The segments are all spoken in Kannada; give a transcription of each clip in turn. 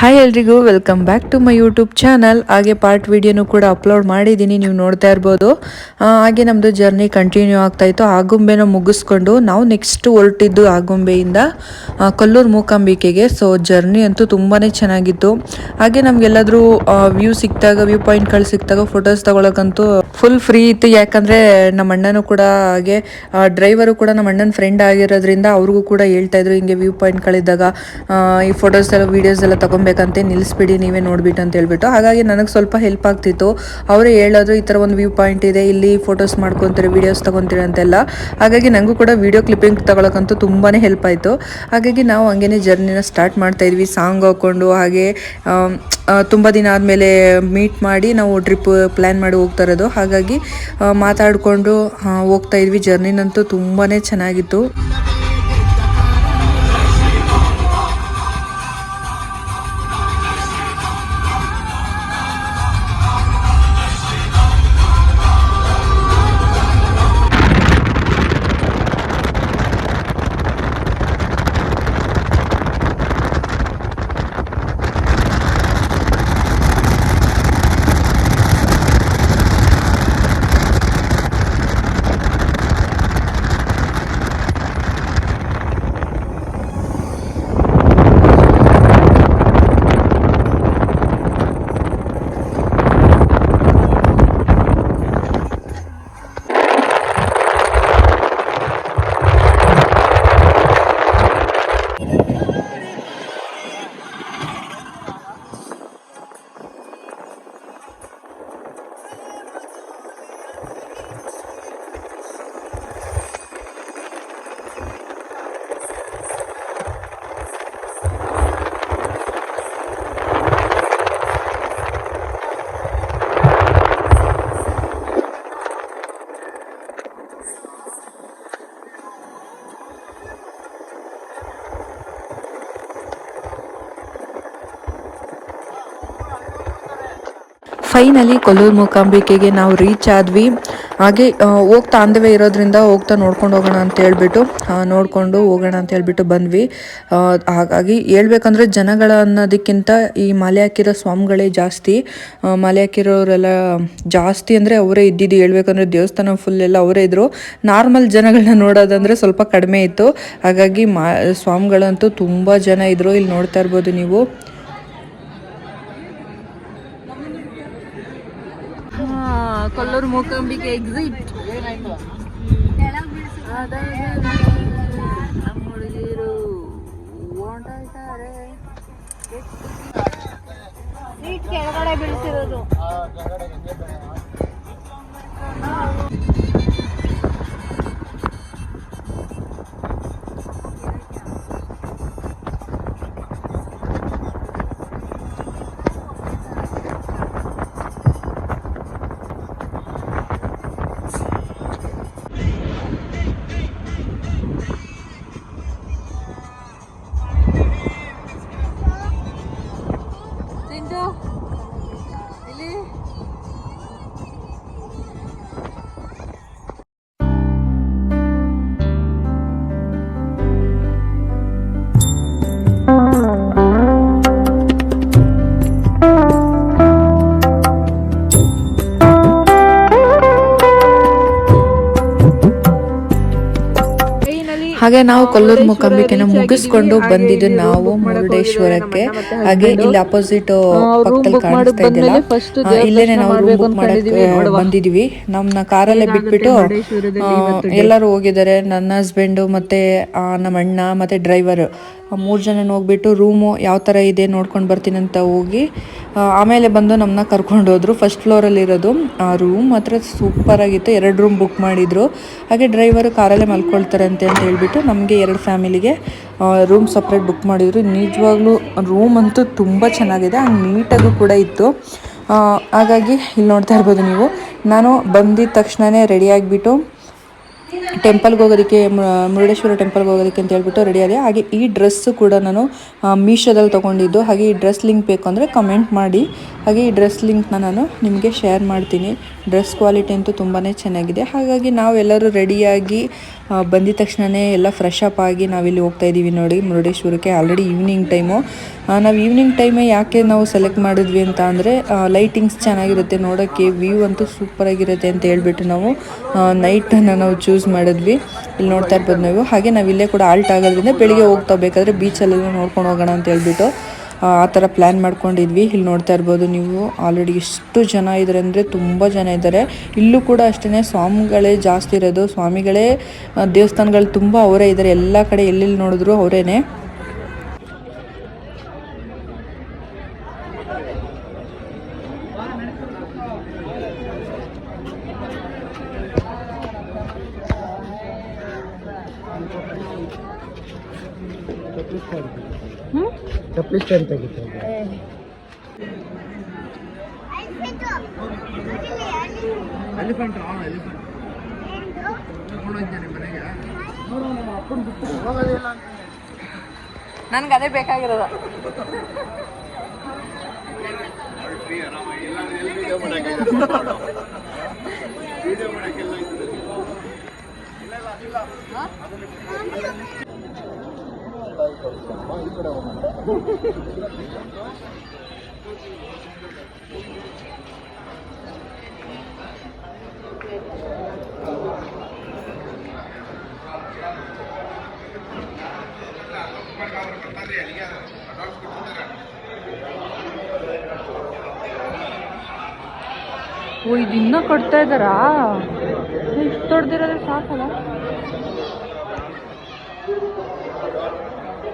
ಹಾಯ್ ಎಲ್ರಿಗೂ welcome back to my YouTube channel ಹಾಗೆ ಪಾರ್ಟ್ ವಿಡಿಯೋನು ಕೂಡ ಅಪ್ಲೋಡ್ ಮಾಡಿದ್ದೀನಿ, ನೀವು ನೋಡ್ತಾ ಇರ್ಬೋದು. ಹಾಗೆ ನಮ್ಮದು ಜರ್ನಿ ಕಂಟಿನ್ಯೂ ಆಗ್ತಾ ಇತ್ತು. ಆಗುಂಬೆನ ಮುಗಿಸ್ಕೊಂಡು ನಾವು ನೆಕ್ಸ್ಟ್ ಹೊರಟಿದ್ದು ಆಗುಂಬೆಯಿಂದ ಕಲ್ಲೂರು ಮೂಕಾಂಬಿಕೆಗೆ. ಸೊ ಜರ್ನಿ ಅಂತೂ ತುಂಬಾ ಚೆನ್ನಾಗಿತ್ತು. ಹಾಗೆ ನಮಗೆಲ್ಲಾದರೂ ವ್ಯೂ ಸಿಕ್ಕಿದಾಗ ವ್ಯೂ ಪಾಯಿಂಟ್ಗಳು ಸಿಕ್ಕಿದಾಗ ಫೋಟೋಸ್ ತಗೊಳಕ್ಕಂತೂ ಫುಲ್ ಫ್ರೀ ಇತ್ತು. ಯಾಕಂದರೆ ನಮ್ಮ ಅಣ್ಣನೂ ಕೂಡ ಹಾಗೆ ಡ್ರೈವರು ಕೂಡ ನಮ್ಮ ಅಣ್ಣನ ಫ್ರೆಂಡ್ ಆಗಿರೋದ್ರಿಂದ ಅವ್ರಿಗೂ ಕೂಡ ಹೇಳ್ತಾ ಇದ್ರು, ಹಿಂಗೆ ವ್ಯೂ ಪಾಯಿಂಟ್ಗಳಿದ್ದಾಗ ಈ ಫೋಟೋಸ್ ಎಲ್ಲ ವೀಡಿಯೋಸ್ ಎಲ್ಲ ತಗೊಬೇಕಂತೆ ನಿಲ್ಲಿಸ್ಬಿಡಿ, ನೀವೇ ನೋಡ್ಬಿಟ್ಟು ಅಂತ ಹೇಳ್ಬಿಟ್ಟು. ಹಾಗಾಗಿ ನನಗೆ ಸ್ವಲ್ಪ ಹೆಲ್ಪ್ ಆಗ್ತಿತ್ತು. ಅವರೇ ಹೇಳೋದು ಈ ಥರ ಒಂದು ವ್ಯೂ ಪಾಯಿಂಟ್ ಇದೆ, ಇಲ್ಲಿ ಫೋಟೋಸ್ ಮಾಡ್ಕೊತೀರಿ ವೀಡಿಯೋಸ್ ತಗೊತೀರಿ ಅಂತೆಲ್ಲ. ಹಾಗಾಗಿ ನನಗೂ ಕೂಡ ವೀಡಿಯೋ ಕ್ಲಿಪ್ಪಿಂಗ್ ತಗೊಳಕ್ಕಂತೂ ತುಂಬಾ ಹೆಲ್ಪ್ ಆಯಿತು. ಹಾಗಾಗಿ ನಾವು ಹಂಗೇನೆ ಜರ್ನಿನ ಸ್ಟಾರ್ಟ್ ಮಾಡ್ತಾ ಇದ್ವಿ ಸಾಂಗ್ ಹಾಕ್ಕೊಂಡು ಹಾಗೆ ತುಂಬ ದಿನ ಆದಮೇಲೆ ಮೀಟ್ ಮಾಡಿ ನಾವು ಟ್ರಿಪ್ ಪ್ಲ್ಯಾನ್ ಮಾಡಿ ಹೋಗ್ತಾ ಇರೋದು. ಹಾಗಾಗಿ ಮಾತಾಡಿಕೊಂಡು ಹೋಗ್ತಾ ಇದ್ವಿ. ಜರ್ನಿನಂತೂ ತುಂಬಾ ಚೆನ್ನಾಗಿತ್ತು. ಫೈನಲಿ ಕೊಲ್ಲೂರು ಮೂಕಾಂಬಿಕೆಗೆ ನಾವು ರೀಚ್ ಆದ್ವಿ. ಹಾಗೆ ಹೋಗ್ತಾ ಅಂದವೆ ಇರೋದ್ರಿಂದ ಹೋಗ್ತಾ ನೋಡ್ಕೊಂಡು ಹೋಗೋಣ ಅಂತ ಹೇಳ್ಬಿಟ್ಟು ನೋಡಿಕೊಂಡು ಹೋಗೋಣ ಅಂತ ಹೇಳ್ಬಿಟ್ಟು ಬಂದ್ವಿ. ಹಾಗಾಗಿ ಹೇಳ್ಬೇಕಂದ್ರೆ ಜನಗಳ ಅನ್ನೋದಕ್ಕಿಂತ ಈ ಮಾಲೆ ಹಾಕಿರೋ ಸ್ವಾಮಿಗಳೇ ಜಾಸ್ತಿ. ಮಲೆ ಮಾಲೆ ಹಾಕಿರೋರೆಲ್ಲ ಜಾಸ್ತಿ ಅಂದರೆ ಅವರೇ ಇದ್ದಿದ್ದು ಹೇಳ್ಬೇಕಂದ್ರೆ ದೇವಸ್ಥಾನ ಫುಲ್ ಎಲ್ಲ ಅವರೇ ಇದ್ದರು ನಾರ್ಮಲ್ ಜನಗಳನ್ನ ನೋಡೋದಂದ್ರೆ ಸ್ವಲ್ಪ ಕಡಿಮೆ ಇತ್ತು. ಹಾಗಾಗಿ ಮಾ, ಸ್ವಾಮಿಗಳಂತೂ ತುಂಬ ಜನ ಇದ್ದರು ಇಲ್ಲಿ ನೋಡ್ತಾ ಇರ್ಬೋದು ನೀವು. ಕೊಲ್ಲೂರು ಮೂಕಾಂಬಿಕೆ ಎಕ್ಸಿಟ್ ಸೀಟ್ ಕೆಳಗಡೆ ಬೀಳ್ಸಿರೋದು ಹಾಗೆ ನಾವು ಕೊಲ್ಲೂರ್ ಮೂಕಾಂಬಿಕೆನ ಮುಗಿಸ್ಕೊಂಡು ಬಂದಿದ್ದು ನಾವು ಮುರುಡೇಶ್ವರಕ್ಕೆ. ಹಾಗೆ ಇಲ್ಲಿ ಅಪೋಸಿಟ್ ಪಕ್ಕದಲ್ಲಿ ಕಾಣಿಸ್ತಾ ಇದ್ದಿಲ್ಲ ಇಲ್ಲೇನೆ ನಾವು ರೂಮ್ ಬುಕ್ ಮಾಡಕ್ಕೆ ಬಂದಿದೀವಿ. ನಮ್ಮನ್ನ ಕಾರಲ್ಲೇ ಬಿಟ್ಬಿಟ್ಟು ಎಲ್ಲರೂ ಹೋಗಿದ್ದಾರೆ. ನನ್ನ ಹಸ್ಬೆಂಡು ಮತ್ತೆ ನಮ್ಮ ಅಣ್ಣ ಮತ್ತೆ ಡ್ರೈವರ್ ಮೂರು ಜನ ಹೋಗ್ಬಿಟ್ಟು ರೂಮು ಯಾವ ಥರ ಇದೆ ನೋಡ್ಕೊಂಡು ಬರ್ತೀನಿ ಅಂತ ಹೋಗಿ ಆಮೇಲೆ ಬಂದು ನಮ್ಮನ್ನ ಕರ್ಕೊಂಡೋದ್ರು ಫಸ್ಟ್ ಫ್ಲೋರಲ್ಲಿರೋದು ಆ ರೂಮ್ ಮಾತ್ರ ಸೂಪರಾಗಿತ್ತು ಎರಡು ರೂಮ್ ಬುಕ್ ಮಾಡಿದರು. ಹಾಗೆ ಡ್ರೈವರು ಕಾರಲ್ಲೇ ಮಲ್ಕೊಳ್ತಾರೆ ಅಂತ ಹೇಳ್ಬಿಟ್ಟು ನಮಗೆ ಎರಡು ಫ್ಯಾಮಿಲಿಗೆ ರೂಮ್ ಸಪ್ರೇಟ್ ಬುಕ್ ಮಾಡಿದರು. ನಿಜವಾಗ್ಲೂ ರೂಮ್ ಅಂತೂ ತುಂಬ ಚೆನ್ನಾಗಿದೆ. ಹಂಗೆ ನೀಟಾಗೂ ಕೂಡ ಇತ್ತು. ಹಾಗಾಗಿ ಇಲ್ಲಿ ನೋಡ್ತಾ ಇರ್ಬೋದು ನೀವು. ನಾನು ಬಂದಿದ ತಕ್ಷಣವೇ ರೆಡಿ ಆಗಿಬಿಟ್ಟು ಟೆಂಪಲ್ಗೆ ಹೋಗೋದಕ್ಕೆ ಮುರುಡೇಶ್ವರ ಟೆಂಪಲ್ಗೆ ಹೋಗೋದಕ್ಕೆ ಅಂತ ಹೇಳ್ಬಿಟ್ಟು ರೆಡಿ ಹಾಗೆ ಈ ಡ್ರೆಸ್ಸು ಕೂಡ ನಾನು ಮೀಶೋದಲ್ಲಿ ತೊಗೊಂಡಿದ್ದು. ಹಾಗೆ ಈ ಡ್ರೆಸ್ ಲಿಂಕ್ ಬೇಕು ಅಂದರೆ ಕಮೆಂಟ್ ಮಾಡಿ. ಹಾಗೆ ಈ ಡ್ರೆಸ್ ಲಿಂಕ್ನ ನಾನು ನಿಮಗೆ ಶೇರ್ ಮಾಡ್ತೀನಿ. ಡ್ರೆಸ್ ಕ್ವಾಲಿಟಿ ಅಂತೂ ತುಂಬಾ ಚೆನ್ನಾಗಿದೆ. ಹಾಗಾಗಿ ನಾವೆಲ್ಲರೂ ರೆಡಿಯಾಗಿ ಬಂದಿದ ತಕ್ಷಣವೇ ಎಲ್ಲ ಫ್ರೆಶ್ ಅಪ್ ಆಗಿ ನಾವಿಲ್ಲಿ ಹೋಗ್ತಾ ಇದ್ದೀವಿ ನೋಡಿ ಮುರುಡೇಶ್ವರಕ್ಕೆ ಆಲ್ರೆಡಿ ಈವ್ನಿಂಗ್ ಟೈಮು ನಾವು ಈವ್ನಿಂಗ್ ಟೈಮೇ ಯಾಕೆ ನಾವು ಸೆಲೆಕ್ಟ್ ಮಾಡಿದ್ವಿ ಅಂತ ಅಂದರೆ ಲೈಟಿಂಗ್ಸ್ ಚೆನ್ನಾಗಿರುತ್ತೆ ನೋಡೋಕ್ಕೆ ವ್ಯೂ ಅಂತೂ ಸೂಪರಾಗಿರುತ್ತೆ ಅಂತ ಹೇಳ್ಬಿಟ್ಟು ನಾವು ನೈಟನ್ನು ನಾವು ಚೂಸ್ ಮಾಡಿದ್ವಿ. ಇಲ್ಲಿ ನೋಡ್ತಾ ಇರ್ಬೋದು ನಾವು. ಹಾಗೆ ನಾವು ಇಲ್ಲೇ ಕೂಡ ಆಲ್ಟ್ ಆಗೋದ್ರಿಂದ ಬೆಳಿಗ್ಗೆ ಹೋಗ್ತಾ ಬೇಕಾದರೆ ಬೀಚಲ್ಲೆಲ್ಲ ನೋಡ್ಕೊಂಡು ಹೋಗೋಣ ಅಂತ ಹೇಳ್ಬಿಟ್ಟು ಆ ಥರ ಪ್ಲ್ಯಾನ್ ಮಾಡ್ಕೊಂಡಿದ್ವಿ. ಇಲ್ಲಿ ನೋಡ್ತಾ ಇರ್ಬೋದು ನೀವು ಆಲ್ರೆಡಿ ಎಷ್ಟು ಜನ ಇದ್ದಾರೆ ಅಂದರೆ ತುಂಬ ಜನ ಇದ್ದಾರೆ ಇಲ್ಲೂ ಕೂಡ ಅಷ್ಟೇ ಸ್ವಾಮಿಗಳೇ ಜಾಸ್ತಿ ಇರೋದು. ಸ್ವಾಮಿಗಳೇ ದೇವಸ್ಥಾನಗಳು ತುಂಬ ಅವರೇ ಇದ್ದಾರೆ ಎಲ್ಲ ಕಡೆ ಎಲ್ಲೆಲ್ಲಿ ನೋಡಿದ್ರು ಅವರೇನೆ. ಚಪ್ಪಲಿ ಸ್ಟ್ಯಾಂಡ್ ತೆಗಿತಾರೆ ಎಲಿಫೆಂಟ್ ನನಗೆ ಅದೇ ಬೇಕಾಗಿರೋದು. ಓ ಇದು ಇನ್ನೂ ಕೊಡ್ತಾ ಇದ್ದಾರಾ? ಇಷ್ಟು ದೊಡ್ಡದಿರೋದ್ರೆ ಸಾಕಲ್ಲ?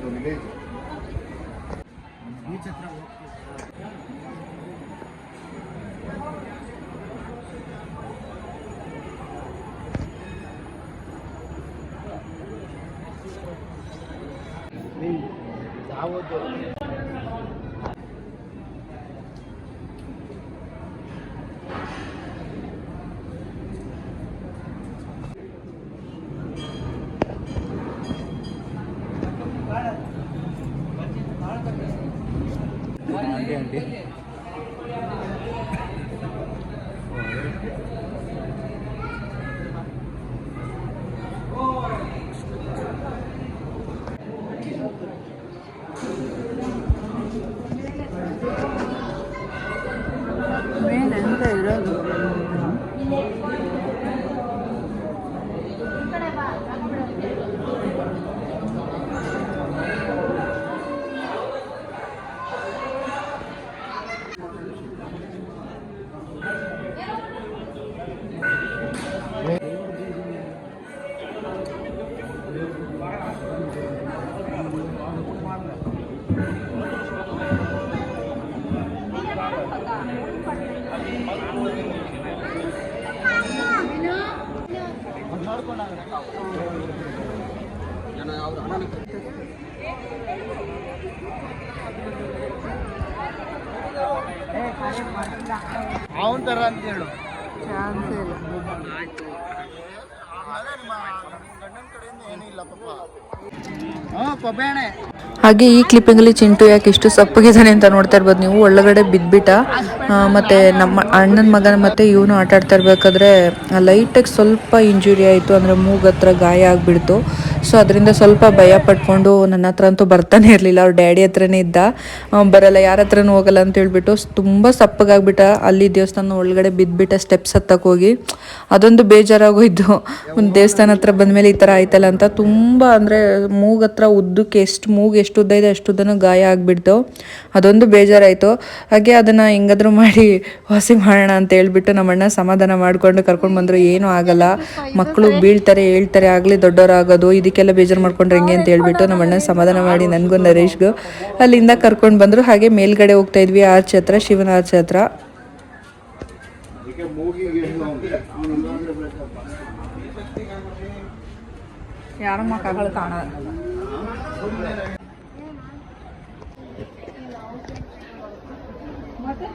dominate. Mean, I would. ಅವನ ಥರ ಅಂತ ಹೇಳು. ಚಾನ್ಸ್ ಇಲ್ಲ. ಆಮೇಲೆ ನಿಮ್ಮ ಗಂಡನ ಕಡೆಯಿಂದ ಏನೂ ಇಲ್ಲ ಪಾಪ. ಹಾಂ ಕೊಬೇಣೆ ಹಾಗೆ ಈ ಕ್ಲಿಪ್ಪಿಂಗಲ್ಲಿ ಚಿಂಟು ಯಾಕೆ ಇಷ್ಟು ಸಪ್ಪಗಿದ್ದಾನೆ ಅಂತ ನೋಡ್ತಾ ಇರ್ಬೋದು ನೀವು. ಒಳಗಡೆ ಬಿದ್ಬಿಟ್ಟ ಆ, ಮತ್ತೆ ನಮ್ಮ ಅಣ್ಣನ ಮಗನ ಮತ್ತೆ ಇವನು ಆಟ ಆಡ್ತಾ ಇರ್ಬೇಕಾದ್ರೆ ಲೈಟಾಗಿ ಸ್ವಲ್ಪ ಇಂಜುರಿ ಆಯಿತು ಅಂದರೆ ಮೂಗತ್ರ ಗಾಯ ಆಗಿಬಿಡ್ತು. ಸೊ ಅದರಿಂದ ಸ್ವಲ್ಪ ಭಯ ಪಟ್ಕೊಂಡು ನನ್ನ ಹತ್ರ ಅಂತೂ ಬರ್ತಾನೆ ಇರಲಿಲ್ಲ. ಅವ್ರ ಡ್ಯಾಡಿ ಹತ್ರನೇ ಇದ್ದ. ಬರಲ್ಲ ಯಾರ ಹತ್ರನೂ ಹೋಗಲ್ಲ ಅಂತ ಹೇಳ್ಬಿಟ್ಟು ತುಂಬ ಸಪ್ಪಗಾಗ್ಬಿಟ್ಟ. ಅಲ್ಲಿ ದೇವಸ್ಥಾನ ಒಳಗಡೆ ಬಿದ್ಬಿಟ್ಟ ಸ್ಟೆಪ್ಸ್ ಹತ್ತಕ್ಕೆ ಹೋಗಿ. ಅದೊಂದು ಬೇಜಾರಾಗೋಯ್ತು. ಒಂದು ದೇವಸ್ಥಾನ ಹತ್ರ ಬಂದಮೇಲೆ ಈ ಥರ ಆಯ್ತಲ್ಲ ಅಂತ. ತುಂಬ ಅಂದರೆ ಮೂಗತ್ರ ಉದ್ದಕ್ಕೆ ಎಷ್ಟು ಮೂಗು ಉದ್ದ ಇದೆ ಅಷ್ಟು ಉದ್ದನೂ ಗಾಯ ಆಗಿಬಿಡ್ತು. ಅದೊಂದು ಬೇಜಾರಾಯಿತು. ಹಾಗೆ ಅದನ್ನು ಹೆಂಗಾದ್ರೂ ಮಾಡಿ ವಾಸಿ ಮಾಡೋಣ ಅಂತ ಹೇಳ್ಬಿಟ್ಟು ನಮ್ಮಣ್ಣ ಸಮಾಧಾನ ಮಾಡಿಕೊಂಡು ಕರ್ಕೊಂಡು ಬಂದರು. ಏನೂ ಆಗಲ್ಲ. ಮಕ್ಕಳು ಬೀಳ್ತಾರೆ, ಹೇಳ್ತಾರೆ, ಆಗಲಿ ದೊಡ್ಡವರಾಗೋದು ಇದಕ್ಕೆಲ್ಲ ಬೇಜಾರು ಮಾಡ್ಕೊಂಡ್ರೆ ಹೆಂಗೆ ಅಂತ ಹೇಳ್ಬಿಟ್ಟು ನಮ್ಮಣ್ಣ ಸಮಾಧಾನ ಮಾಡಿ ನನಗೂ ನರೇಶ್ಗೂ ಅಲ್ಲಿಂದ ಕರ್ಕೊಂಡು ಬಂದರು. ಹಾಗೆ ಮೇಲ್ಗಡೆ ಹೋಗ್ತಾ ಇದ್ವಿ ಆರ್ಚ್ ಹತ್ರ ಶಿವನ ಆರ್ಚ್ ಹತ್ರ ಅದಕ್ಕೆ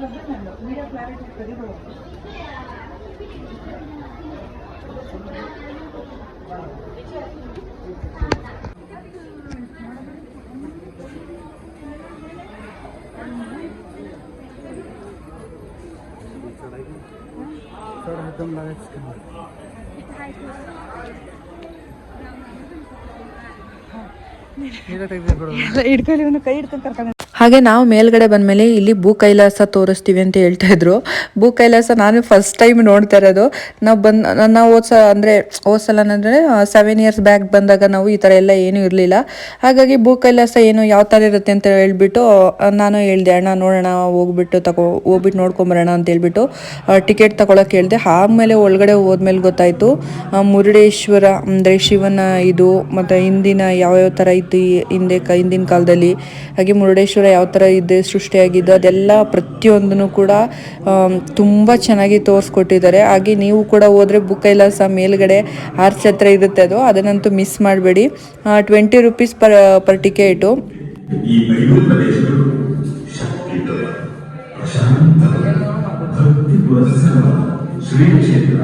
ಮೂಗಿಗೆ ಹೆಣ್ಣು ಅವ್ನಿಗೆ. ಅವ್ನು ಇಲ್ಲಾಂದ್ರೆ ಬೇಕಪ್ಪ. ಯಾರ ಮಕ್ಕಳು ಕಾಣಲ್ಲ ಹಿಡ್ಕೊಳ್ಳಿ ಇವನು ಕೈ ಹಿಡ್ಕೊಂಡು ಕರ್ಕೊಂಡು ಹಾಗೆ ನಾವು ಮೇಲ್ಗಡೆ ಬಂದಮೇಲೆ ಇಲ್ಲಿ ಭೂ ಕೈಲಾಸ ತೋರಿಸ್ತೀವಿ ಅಂತ ಹೇಳ್ತಾ ಇದ್ರು. ಭೂ ಕೈಲಾಸ ನಾನು ಫಸ್ಟ್ ಟೈಮ್ ನೋಡ್ತಾ ಇರೋದು. ನಾವು ಬಂದ್ ನಾವು ಓದ್ಸ ಅಂದರೆ ಓದ್ಸಲ ಅಂದರೆ ಸೆವೆನ್ ಇಯರ್ಸ್ ಬ್ಯಾಕ್ ಬಂದಾಗ ನಾವು ಈ ಥರ ಎಲ್ಲ ಏನೂ ಇರಲಿಲ್ಲ. ಹಾಗಾಗಿ ಭೂ ಕೈಲಾಸ ಏನು ಯಾವ ಥರ ಇರುತ್ತೆ ಅಂತ ಹೇಳ್ಬಿಟ್ಟು ನಾನು ಹೇಳಿದೆ, ಅಣ್ಣ, ನೋಡೋಣ, ಹೋಗ್ಬಿಟ್ಟು ತಗೋ ಹೋಗ್ಬಿಟ್ಟು ನೋಡ್ಕೊಂಬರೋಣ ಅಂತ ಹೇಳ್ಬಿಟ್ಟು ಟಿಕೆಟ್ ತಗೊಳಕ್ಕೆ ಹೇಳಿದೆ. ಆಮೇಲೆ ಒಳಗಡೆ ಹೋದ್ಮೇಲೆ ಗೊತ್ತಾಯಿತು ಮುರುಡೇಶ್ವರ, ಅಂದರೆ ಶಿವನ ಇದು, ಮತ್ತು ಹಿಂದಿನ ಯಾವ್ಯಾವ ಥರ ಇತ್ತು ಹಿಂದೆ ಹಿಂದಿನ ಕಾಲದಲ್ಲಿ. ಹಾಗೆ ಮುರುಡೇಶ್ವರ ಯಾವ ಥರ ಇದೆ ಸೃಷ್ಟಿಯಾಗಿದ್ದು ಅದೆಲ್ಲ ಪ್ರತಿಯೊಂದನ್ನು ಕೂಡ ತುಂಬ ಚೆನ್ನಾಗಿ ತೋರಿಸ್ಕೊಟ್ಟಿದ್ದಾರೆ. ಹಾಗೆ ನೀವು ಕೂಡ ಹೋದರೆ ಬುಕ್ ಕೈಲಾಸ ಮೇಲ್ಗಡೆ ಆರ್ಚ್ ಹತ್ರ ಇರುತ್ತೆ ಅದು. ಅದನ್ನಂತೂ ಮಿಸ್ ಮಾಡಬೇಡಿ. Twenty rupees per per ticket Shri ಕ್ಷೇತ್ರ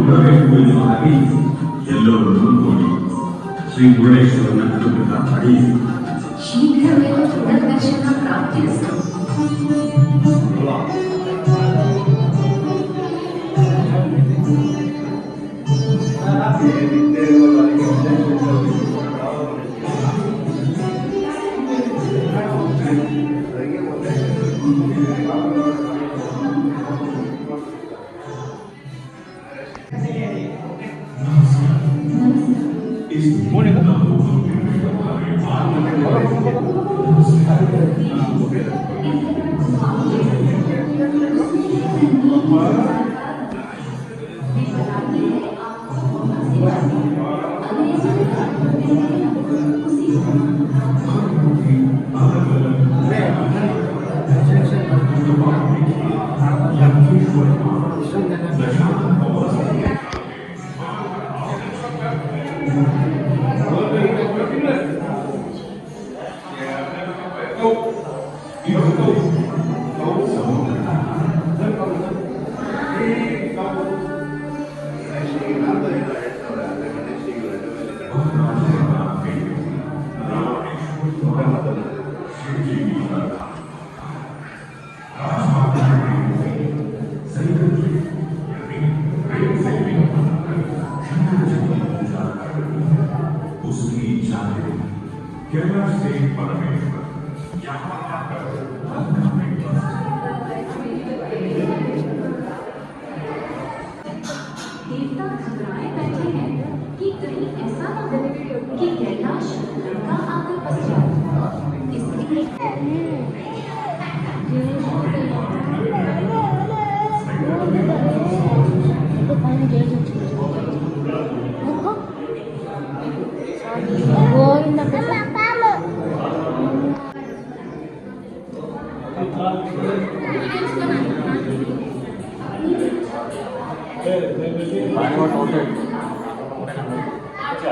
ನೋಡಬೇಕು ಎನ್ನುವ ಹಾಗೆ ಎಲ್ಲವನ್ನೂ ನೋಡಿ ಶ್ರೀ ಮುರುಡೇಶ್ವರನ ಅನುಗ್ರಹ ಪಡೆಯಿರಿ 死了。一緒に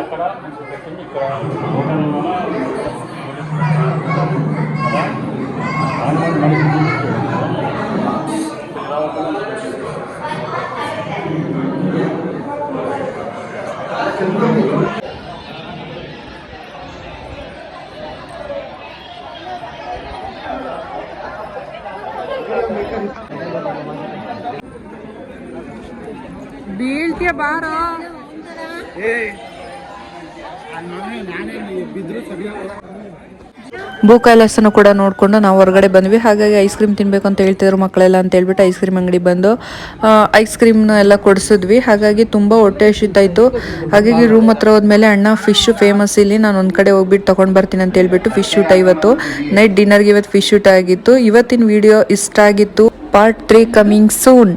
అక్కడ పెట్టింది ఇక్కడ Thank you. ಬೀಳ್ತೀಯ ಬಾರ. ಭೂ ಕೂಡ ನೋಡಿಕೊಂಡು ನಾವು ಹೊರಗಡೆ ಬಂದ್ವಿ. ಹಾಗಾಗಿ ಐಸ್ ಕ್ರೀಮ್ ತಿನ್ಬೇಕು ಅಂತ ಹೇಳ್ತಿದ್ರು ಮಕ್ಕಳೆಲ್ಲ ಅಂತ ಹೇಳ್ಬಿಟ್ಟು ಐಸ್ ಕ್ರೀಮ್ ಅಂಗಡಿ ಬಂದು ಐಸ್ ಕ್ರೀಮ್ನ ಎಲ್ಲ ಕೊಡಿಸಿದ್ವಿ. ಹಾಗಾಗಿ ತುಂಬ ಹೊಟ್ಟೆ ಹಸಿತಾಯಿತ್ತು ಹಾಗಾಗಿ ರೂಮ್ ಹತ್ರ ಹೋದ್ಮೇಲೆ ಅಣ್ಣ ಫಿಶ್ ಫೇಮಸ್ ಇಲ್ಲಿ, ನಾನು ಒಂದು ಕಡೆ ಹೋಗ್ಬಿಟ್ಟು ತೊಗೊಂಡು ಬರ್ತೀನಿ ಅಂತ ಹೇಳ್ಬಿಟ್ಟು ಫಿಶ್ ಊಟ ಇವತ್ತು. ನೈಟ್ ಡಿನ್ನರ್ಗೆ ಇವತ್ತು ಫಿಶ್ ಊಟ ಆಗಿತ್ತು. ಇವತ್ತಿನ ವಿಡಿಯೋ ಇಷ್ಟ ಆಗಿತ್ತು. Part three coming soon